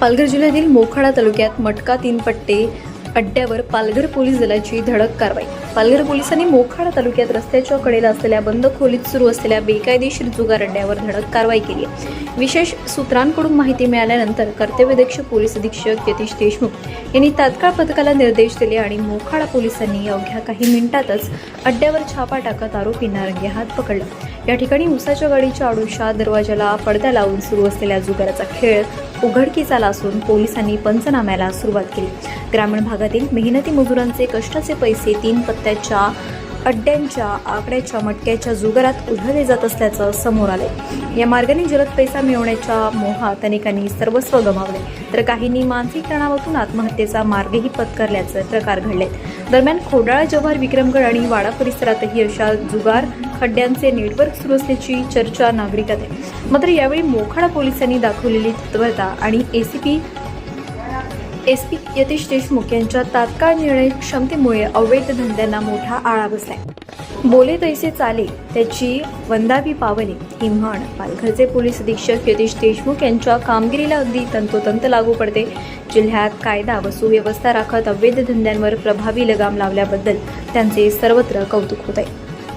पालघर जिल्ह्यातील मोखाडा तालुक्यात मटका तीन पट्टे अड्ड्यावर पालघर पोलीस दलाची धडक कारवाई पालघर पोलिसांनी मोखाडा तालुक्यात रस्त्याच्या कडेला असलेल्या बंद खोलीत सुरू असलेल्या बेकायदेशीर जुगार अड्ड्यावर धडक कारवाई केली आहे. विशेष सूत्रांकडून माहिती मिळाल्यानंतर कर्तव्यदक्ष पोलीस अधीक्षक यतीश देशमुख यांनी तात्काळ पथकाला निर्देश दिले आणि मोखाडा पोलिसांनी अवघ्या काही मिनिटातच अड्ड्यावर छापा टाकत आरोपींना रंगेहात पकडला या ठिकाणी उसाच्या गाडीच्या आडोशात दरवाजाला पडदा लावून सुरू असलेल्या जुगाराचा खेळ उघडकीस आला असून पोलिसांनी पंचनाम्याला सुरुवात केली. ग्रामीण भागातील मेहनती मजुरांचे कष्टाचे पैसे तीन पत्त्याच्या अड्ड्यांच्या आकड्याच्या मटक्याच्या जुगारात उधळले जात असल्याचं समोर आले या मार्गाने जलद पैसा मिळवण्याच्या मोहात अनेकांनी सर्वस्व गमावले. तर काहींनी मानसिक तणावातून आत्महत्येचा मार्गही पत्करल्याचे प्रकार घडले दरम्यान खोडाळा जव्हार विक्रमगड आणि वाडा परिसरातही अशा जुगार खड्ड्यांचे नेटवर्क सुरू असल्याची चर्चा नागरिकात आहे. मात्र यावेळी मोखाडा पोलिसांनी दाखवलेली तत्परता आणि ACP S P Yatish Deshmukh यांच्या तात्काळ निर्णय क्षमतेमुळे अवैध धंद्यांना मोठा आळा बसलाय. बोले तैसे चाले त्याची वंदावी पावले ही म्हण पालघरचे पोलीस अधीक्षक यतीश देशमुख यांच्या कामगिरीला अगदी तंतोतंत लागू पडते. जिल्ह्यात कायदा व सुव्यवस्था राखत अवैध धंद्यांवर प्रभावी लगाम लावल्याबद्दल त्यांचे सर्वत्र कौतुक होत आहे